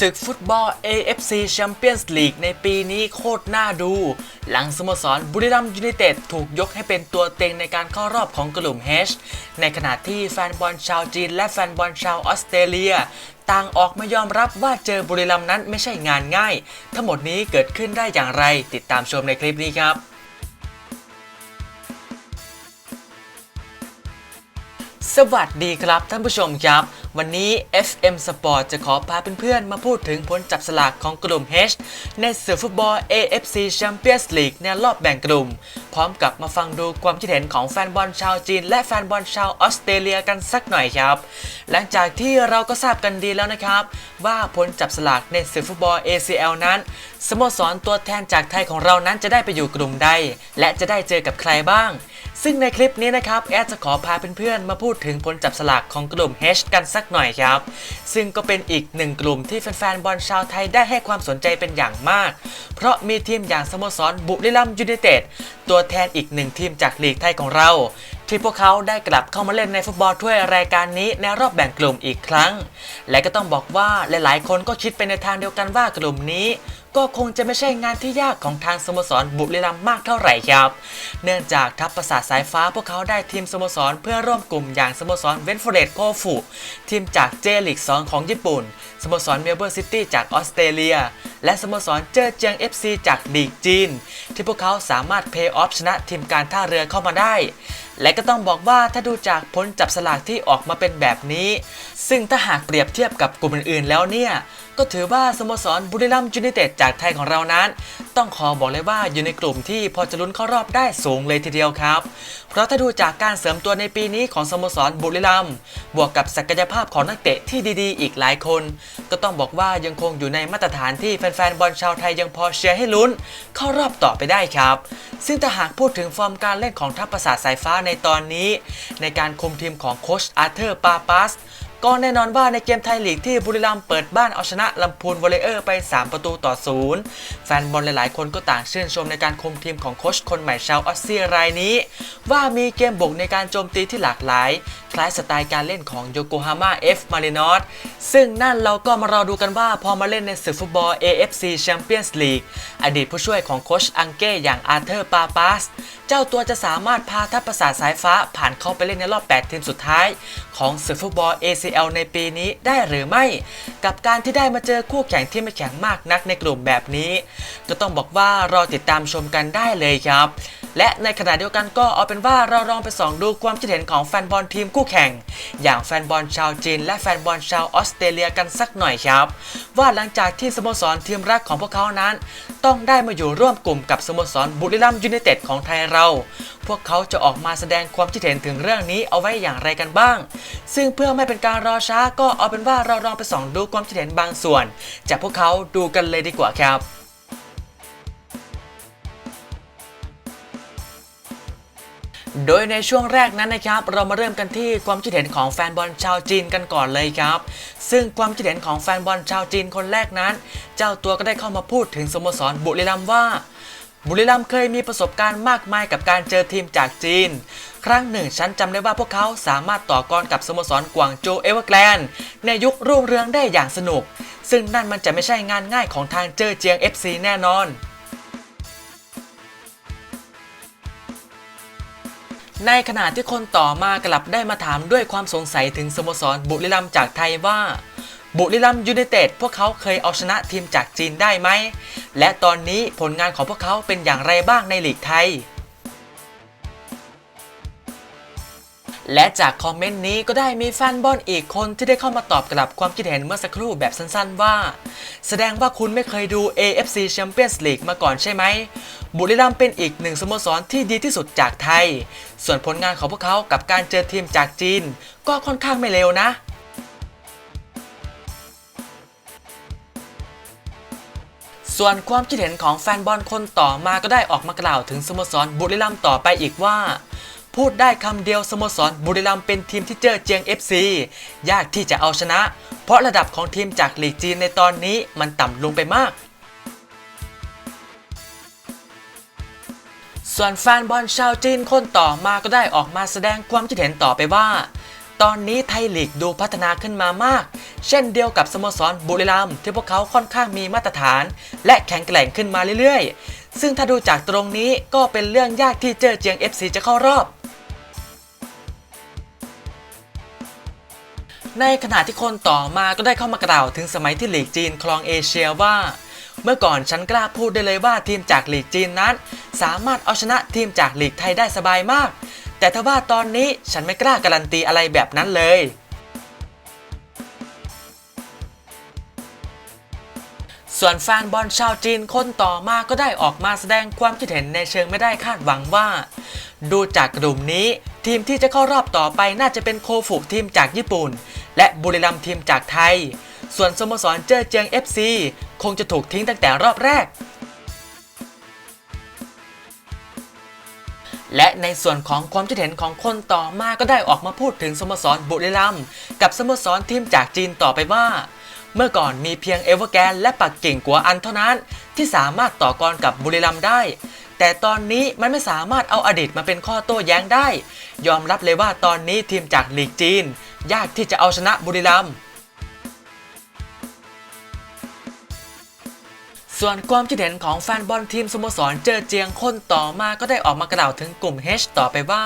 ศึกฟุตบอล AFC Champions League ในปีนี้โคตรน่าดู หลังสโมสรบุรีรัมย์ยูไนเต็ดถูกยกให้เป็นตัวเต็งในการเข้ารอบของกลุ่ม H ในขณะที่แฟนบอลชาวจีนและแฟนบอลชาวออสเตรเลีย ต่างออกมายอมรับว่าเจอบุรีรัมย์นั้นไม่ใช่งานง่าย ทั้งหมดนี้เกิดขึ้นได้อย่างไรติดตามชมในคลิปนี้ครับ สวัสดีครับท่านผู้ชมครับ วันนี้ FM Sport จะขอพาเพื่อนๆ มาพูดถึงผลจับสลากของกลุ่ม H ในศึกฟุตบอล AFC Champions League ในรอบแบ่งกลุ่ม พร้อมกับมาฟังดูความคิดเห็นของแฟนบอลชาวจีน และแฟนบอลชาวออสเตรเลียกันสักหน่อยครับ หลังจากที่เราก็ทราบกันดีแล้วนะครับ ว่าผลจับสลากในศึกฟุตบอล ACL นั้นสโมสรตัวแทนจากไทยของเรานั้นจะได้ไปอยู่กลุ่มใดและจะได้เจอกับใครบ้าง ซึ่งในคลิปนี้นะครับแอดจะขอพาเพื่อนๆมาพูดถึงผลจับสลากของกลุ่ม H กันสักหน่อยครับ ซึ่งก็เป็นอีกหนึ่งกลุ่มที่แฟนๆบอลชาวไทยได้ให้ความสนใจเป็นอย่างมาก เพราะมีทีมอย่างสโมสรบุรีรัมยูไนเต็ดตัวแทนอีกหนึ่งทีมจากลีกไทยของเรา ที่พวกเขาได้กลับเข้ามาเล่นในฟุตบอลถ้วยรายการนี้ในรอบแบ่งกลุ่มอีกครั้ง และก็ต้องบอกว่าหลายๆ คนก็คิดไปในทางเดียวกันว่ากลุ่มนี้ ก็คงจะไม่ใช่งานที่ยากของทางสโมสรบุรีรัมย์มากเท่าไหร่ครับ เนื่องจากทัพประสาทสายฟ้าพวกเขาได้ทีมสโมสรเพื่อร่วมกลุ่มอย่างสโมสรเวนฟอเรตโคฟูทีมจากเจลีก2ของญี่ปุ่น สโมสรเมลเบิร์นซิตี้จากออสเตรเลีย และสโมสรเจอเจียง FC จากลีกจีน ที่พวกเขาสามารถเพย์ออฟชนะทีมการท่าเรือเข้ามาได้และก็ต้องบอกว่าถ้าดูจากผลจับสลากที่ออกมาเป็นแบบนี้ ซึ่งถ้าหากเปรียบเทียบกับกลุ่มอื่นๆแล้วเนี่ย ก็ถือว่าสโมสรบุรีรัมย์ยูไนเต็ดจากไทยของเรานั้น ต้องขอบอกเลยว่าอยู่ในกลุ่มที่พอจะลุ้นเข้ารอบได้สูงเลยทีเดียวครับ เพราะถ้าดูจากการเสริมตัวในปีนี้ของสโมสรบุรีรัมย์บวกกับศักยภาพของนักเตะที่ดีๆ อีกหลายคน ก็ต้องบอกว่ายังคงอยู่ในมาตรฐานที่แฟนๆบอลชาวไทยยังพอเชียร์ให้ลุ้น เข้ารอบต่อไปได้ครับ ซึ่งถ้าหากพูดถึงฟอร์มการเล่นของทัพประสาทสายฟ้าในตอนนี้ ในการคุมทีมของโคชอาร์เธอร์ปาปัส ก็แน่นอนว่าในเกมไทยลีกที่บุรีรัมย์เปิดบ้านเอาชนะลำพูนวอลเลเยอร์ไป 3 ประตูต่อศูนย์แฟนบอลหลายๆ คนก็ต่างชื่นชมในการคุมทีมของโค้ชคนใหม่ชาวออสเตรเลียรายนี้ ว่ามีเกมบุกในการโจมตีที่หลากหลาย คล้ายสไตล์การเล่นของโยโกฮาม่าเอฟมารินอสซึ่งนั่นเราก็มารอดูกันว่าพอมาเล่นในศึกฟุตบอล AFC Champions League อดีตผู้ช่วยของโค้ชอังเก้อย่างอาร์เธอร์ปาปัสเจ้าตัวจะสามารถพาทัพประสาทสายฟ้าผ่านเข้าไปเล่นในรอบ 8 ทีมสุดท้าย ของศึกฟุตบอล ACL ในปีนี้ได้หรือไม่ กับการที่ได้มาเจอคู่แข่งที่ไม่แข็งมากนักในกลุ่มแบบนี้ ก็ต้องบอกว่ารอติดตามชมกันได้เลยครับ และในขณะเดียวกันก็เอาเป็นว่าเราลองไปส่องดูความคิดเห็นของแฟนบอลทีมคู่แข่ง อย่างแฟนบอลชาวจีน และแฟนบอลชาวออสเตรเลียกันสักหน่อยครับ ว่าหลังจากที่สโมสรทีมรักของพวกเขานั้น ต้องได้มาอยู่ร่วมกลุ่มกับสโมสรบุรีรัมย์ยูไนเต็ดของไทยเรา พวกเขาจะออกมาแสดงความคิดเห็นถึงเรื่องนี้เอาไว้อย่างไรกันบ้าง ซึ่งเพื่อไม่เป็นการรอช้าก็เอาเป็นว่าเราลองไปส่องดูความคิดเห็นบางส่วน จากพวกเขาดูกันเลยดีกว่าครับ โดยในช่วงแรกนั้นนะครับ เรามาเริ่มกันที่ความคิดเห็นของแฟนบอลชาวจีนกันก่อนเลยครับ ซึ่งความคิดเห็นของแฟนบอลชาวจีนคนแรกนั้น เจ้าตัวก็ได้เข้ามาพูดถึงสโมสรบุรีรัมย์ว่า บุรีรัมย์เคยมีประสบการณ์มากมายกับการเจอทีมจากจีน ครั้งหนึ่งฉันจำได้ว่าพวกเขาสามารถต่อกรกับสโมสรกวางโจเอเวอร์แกลนด์ในยุครุ่งเรืองได้อย่างสนุก ซึ่งนั่นมันจะไม่ใช่งานง่ายของทางเจอเจียง FC แน่นอน ในขณะที่คนต่อมากลับได้มาถามด้วยความสงสัยถึงสโมสรบุรีรัมย์จากไทยว่า บุรีรัมย์ยูไนเต็ดพวกเขาเคยเอาชนะทีมจากจีนได้ไหม และตอนนี้ผลงานของพวกเขาเป็นอย่างไรบ้างในลีกไทย และจากคอมเมนต์นี้ก็ได้มีแฟนบอลอีกคนที่ได้เข้ามาตอบกลับความคิดเห็นเมื่อสักครู่แบบสั้นๆว่า แสดงว่าคุณไม่เคยดู AFC Champions League มาก่อนใช่ไหม บุรีรัมย์เป็นอีกหนึ่งสโมสรที่ดีที่สุดจากไทย ส่วนผลงานของพวกเขากับการเจอทีมจากจีน ก็ค่อนข้างไม่เลวนะส่วนความคิดเห็นของแฟนบอลคนต่อมาก็ได้ออกมากล่าวถึงสโมสรบุรีรัมย์ต่อไปอีกว่า พูดได้คำเดียวสโมสรบุรีรัมเป็นทีมที่เจอเจียง FC ยากที่จะเอาชนะ เพราะระดับของทีมจากลีกจีนในตอนนี้มันต่ำลงไปมาก ส่วนแฟนบอลชาวจีนคนต่อมาก็ได้ออกมาแสดงความคิดเห็นต่อไปว่า ตอนนี้ไทยลีกดูพัฒนาขึ้นมามาก เช่นเดียวกับสโมสรบุรีรัมย์ที่พวกเขาค่อนข้างมีมาตรฐาน และแข็งแกร่งขึ้นมาเรื่อยๆ ซึ่งถ้าดูจากตรงนี้ก็เป็นเรื่องยากที่เจอเจียง FC จะเข้ารอบ ในขณะที่คนต่อมาก็ได้เข้ามากล่าวถึงสมัยที่ลีกจีนครองเอเชียว่า เมื่อก่อนฉันกล้าพูดได้เลยว่าทีมจากลีกจีนนั้น สามารถเอาชนะทีมจากลีกไทยได้สบายมาก แต่ถ้าว่าตอนนี้ฉันไม่กล้าการันตีอะไรแบบนั้นเลย ส่วนแฟนบอลชาวจีนคนต่อมาก็ได้ออกมาแสดงความคิดเห็นในเชิงไม่ได้คาดหวังว่า ดูจากกลุ่มนี้ทีมที่จะเข้ารอบต่อไปน่าจะเป็นโคฟุทีมจากญี่ปุ่น และบุรีรัมย์ทีมจากไทย ส่วนสโมสรเจอเจียง FC คงจะถูกทิ้งตั้งแต่รอบแรก และในส่วนของความคิดเห็นของคนต่อมาก็ได้ออกมาพูดถึงสโมสรบุรีรัมย์กับสโมสรทีมจากจีนต่อไปว่า เมื่อก่อนมีเพียงเอเวอร์แกนและปักกิ่งกัวอันเท่านั้น ที่สามารถต่อกรกับบุรีรัมย์ได้ แต่ตอนนี้มันไม่สามารถเอาอดีตมาเป็นข้อโต้แย้งได้ ยอมรับเลยว่าตอนนี้ทีมจากลีกจีน ยากที่จะเอาชนะบุรีรัมย์ ส่วนความคิดเห็นของแฟนบอลทีมสโมสรเจอเจียงคนต่อมาก็ได้ออกมากล่าวถึงกลุ่ม H ต่อไปว่า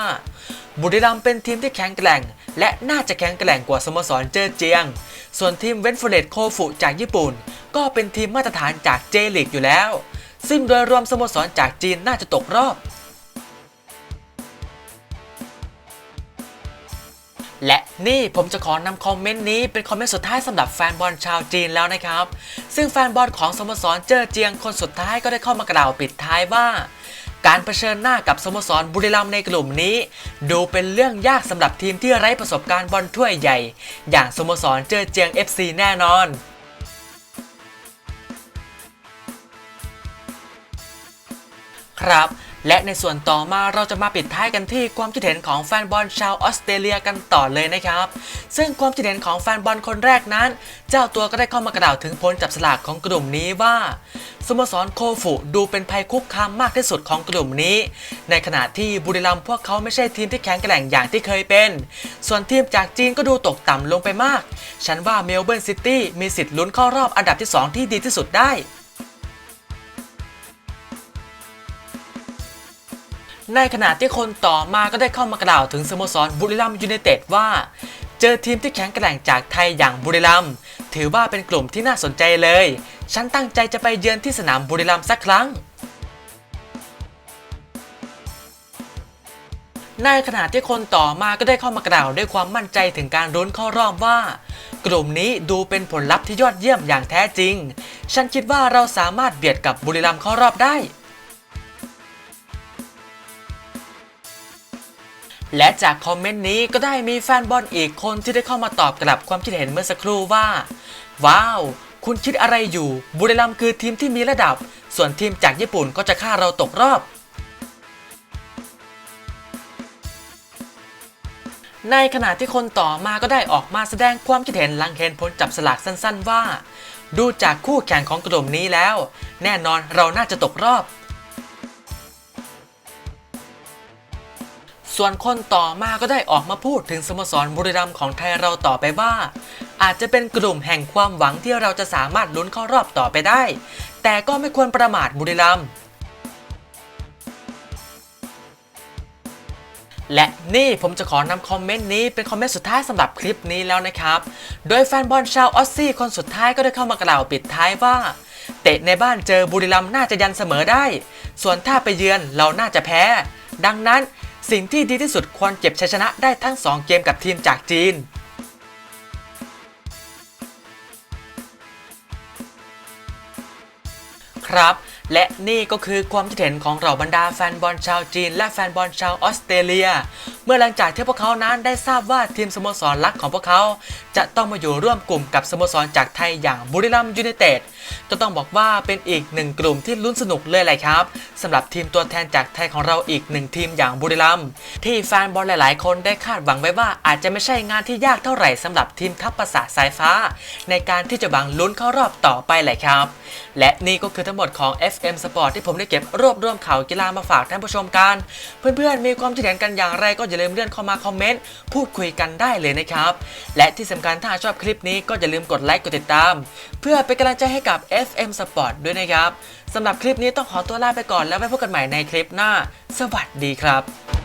บุรีรัมย์เป็นทีมที่แข็งแกร่ง และน่าจะแข็งแกร่งกว่าสโมสรเจอเจียง ส่วนทีมเวนฟเรดโคฟุจากญี่ปุ่น ก็เป็นทีมมาตรฐานจากเจลีกอยู่แล้ว ซึ่งโดยรวมสโมสรจากจีนน่าจะตกรอบ และนี่ผมจะขอนำคอมเมนต์นี้เป็นคอมเมนต์สุดท้ายสำหรับแฟนบอลชาวจีนแล้วนะครับ ซึ่งแฟนบอลของสโมสรเจอเจียงคนสุดท้ายก็ได้เข้ามากล่าวปิดท้ายว่า การเผชิญหน้ากับสโมสรบุรีรัมย์ในกลุ่มนี้ ดูเป็นเรื่องยากสำหรับทีมที่ไร้ประสบการณ์บอลถ้วยใหญ่ อย่างสโมสรเจอเจียง FC แน่นอนครับ และในส่วนต่อมาเราจะมาปิดท้ายกันที่ความคิดเห็นของแฟนบอลชาวออสเตรเลียกันต่อเลยนะครับ ซึ่งความคิดเห็นของแฟนบอลคนแรกนั้น เจ้าตัวก็ได้เข้ามากล่าวถึงผลจับสลากของกลุ่มนี้ว่าสโมสรโคฟุดูเป็นภัยคุกคามมากที่สุดของกลุ่มนี้ ในขณะที่บุรีรัมย์พวกเขาไม่ใช่ทีมที่แข็งแกร่งอย่างที่เคยเป็น ส่วนทีมจากจีนก็ดูตกต่ำลงไปมาก ฉันว่าเมลเบิร์นซิตี้มีสิทธิ์ลุ้นเข้ารอบอันดับที่สองที่ดีที่สุดได้ ในขณะที่คนต่อมาก็ได้เข้ามากล่าวถึงสโมสรบุรีรัมย์ยูไนเต็ดว่า เจอทีมที่แข็งแกร่งจากไทยอย่างบุรีรัมย์ถือว่าเป็นกลุ่มที่น่าสนใจเลย ฉันตั้งใจจะไปเยือนที่สนามบุรีรัมย์สักครั้งในขณะที่คนต่อมาก็ได้เข้ามากล่าวด้วยความมั่นใจถึงการรุ้นเข้ารอบว่า กลุ่มนี้ดูเป็นผลลัพธ์ที่ยอดเยี่ยมอย่างแท้จริง ฉันคิดว่าเราสามารถเบียดกับบุรีรัมย์เข้ารอบได้ และจากคอมเมนต์นี้ก็ได้มีแฟนบอลอีกคนที่ได้เข้ามาตอบกลับความคิดเห็นเมื่อสักครู่ว่า ว้าว คุณคิดอะไรอยู่ บุรีรัมย์คือทีมที่มีระดับ ส่วนทีมจากญี่ปุ่นก็จะฆ่าเราตกรอบ ในขณะที่คนต่อมาก็ได้ออกมาแสดงความคิดเห็นหลังเห็นผลจับสลากสั้น ๆ ว่า ดูจากคู่แข่งของกลุ่มนี้แล้ว แน่นอนเราน่าจะตกรอบ ส่วนคนต่อมาก็ได้ออกมาพูดถึงสโมสรบุรีรัมย์ของไทยเราต่อไปว่า อาจจะเป็นกลุ่มแห่งความหวังที่เราจะสามารถลุ้นเข้ารอบต่อไปได้ แต่ก็ไม่ควรประมาทบุรีรัมย์และนี่ผมจะขอนำคอมเมนต์นี้เป็นคอมเมนต์สุดท้ายสำหรับคลิปนี้แล้วนะครับ โดยแฟนบอลชาวออสซี่คนสุดท้ายก็ได้เข้ามากล่าวปิดท้ายว่า เตะในบ้านเจอบุรีรัมย์น่าจะยันเสมอได้ ส่วนถ้าไปเยือนเราน่าจะแพ้ ดังนั้น สิ่งที่ดีที่สุดควรเก็บชัยชนะได้ทั้ง 2 เกมกับทีมจากจีน ครับ และนี่ก็คือความคิดเห็นของเราบรรดาแฟนบอลชาวจีน และแฟนบอลชาวออสเตรเลีย เมื่อหลังจากที่พวกเขานั้นได้ทราบว่าทีมสโมสรลักของพวกเขา จะต้องมาอยู่ร่วมกลุ่มกับสโมสรจากไทยอย่างบุรีรัมยูไนเต็ดก็ต้องบอกว่าเป็นอีกหนึ่งกลุ่มที่ลุ้นสนุกเลยแหละครับสำหรับทีมตัวแทนจากไทยของเราอีกหนึ่งทีมอย่างบุรีรัมที่แฟนบอลหลาย ๆ คนได้คาดหวังไว้ว่าอาจจะไม่ใช่งานที่ยากเท่าไหร่สำหรับทีมทัพประสาทสายฟ้า ในการที่จะบังลุ้นเข้ารอบต่อไปแหละครับ และนี่ก็คือทั้งหมดของ FM Sport ที่ผมได้เก็บรวบรวมข่าวกีฬามาฝากท่านผู้ชมกัน เพื่อนๆ มีความคิดเห็นกันอย่างไรก็อย่าลืมเลื่อนเข้ามาคอมเมนต์พูดคุยกันได้เลยนะครับ และที่สำคัญถ้าชอบคลิปนี้ก็อย่าลืมกดไลค์กดติดตาม เพื่อเป็นกำลังใจให้กับ FM Sport ด้วยนะครับสำหรับคลิปนี้ต้องขอตัวลาไปก่อนแล้วไว้พบกันใหม่ในคลิปหน้า สวัสดีครับ